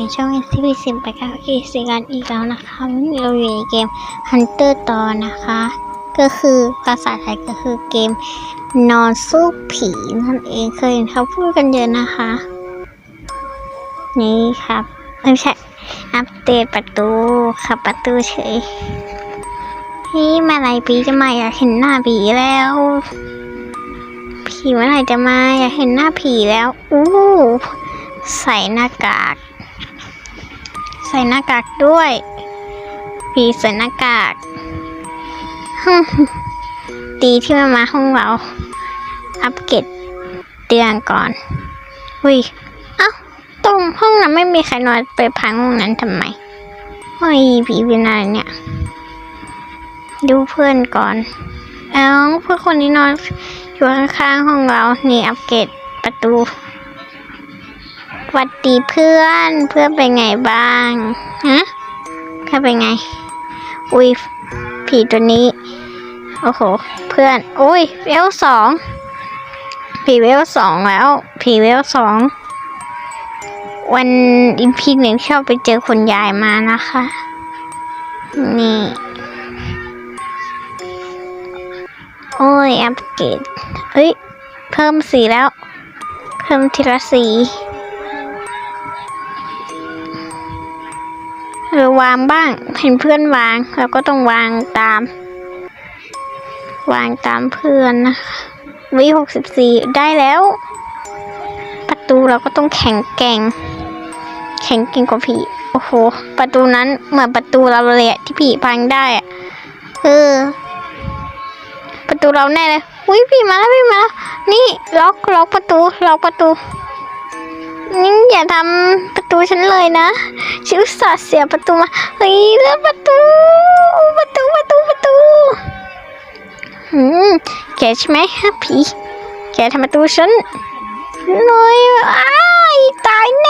ที่พี่ซิมไปกับอีสิกันอีกแล้วนะคะวันนี้เราอยู่ในเกม Hunter ต่อนะคะ ก็คือภาษาไทยก็คือเกมนอนสู้ผีนั่นเองเคยเห็นเขาพูดกันเยอะนะคะ นี่ครับไม่ใช่อัปเดตประตูขับประตูเฉยนี่เมาไหรผีจะมาอยากเห็นหน้าผีแล้ว ผีเมื่อไหร่จะมาอยากเห็นหน้าผีแล้ว อู้ใส่หน้ากาก ใส่หน้ากากด้วย ผีใส่หน้ากากฮึ่มดีที่มามาห้องเรา อัปเกรดเตียงก่อนอุ้ยเอ้าตรงห้องนั้นไม่มีใครนอนไปพังห้องนั้นทำไมโอ้ยผีเป็นอะไรเนี่ย ดูเพื่อนก่อนเอ้าเพื่อนคนนี้นอนอยู่ข้างๆห้องเรา นี่อัปเกรดประตู หวัดดีเพื่อนเพื่อนเป็นไงบ้างฮะเพื่อนเป็นไง อุ้ยผีตัวนี้ โอ้โห เพื่อน อุ้ยเวลสองผีเวลสองแล้ว ผีเวลสองวันอีพีหนึ่งชอบไปเจอคนยายมานะคะ นี่ โอ้ยอัปเกรดเฮ้ย เพิ่มสีแล้ว เพิ่มทีละสี หรือวางบ้าง เห็นเพื่อนวางเราก็ต้องวางตาม วางตามเพื่อนนะคะวิหกสิบสี่ได้แล้ว ประตูเราก็ต้องแข็งแกร่ง แข็งเก่งกว่าผีโอ้โห ประตูนั้นเหมือนประตูเราเลยที่ผีพังได้อะเออ ประตูเราแน่เลย อุ้ยผีมาแล้วผีมาแล้ว นี่ล็อกล็อกประตูล็อกประตู นี่อย่าทำประตูฉันเลยนะชิวสาห์เสียประตูมา เฮ้ยเลือประตู ประตู ประตู ประตูหืมแกใช่ไหมฮะผีแกทำประตูฉันน้อยอ้ายตายแน่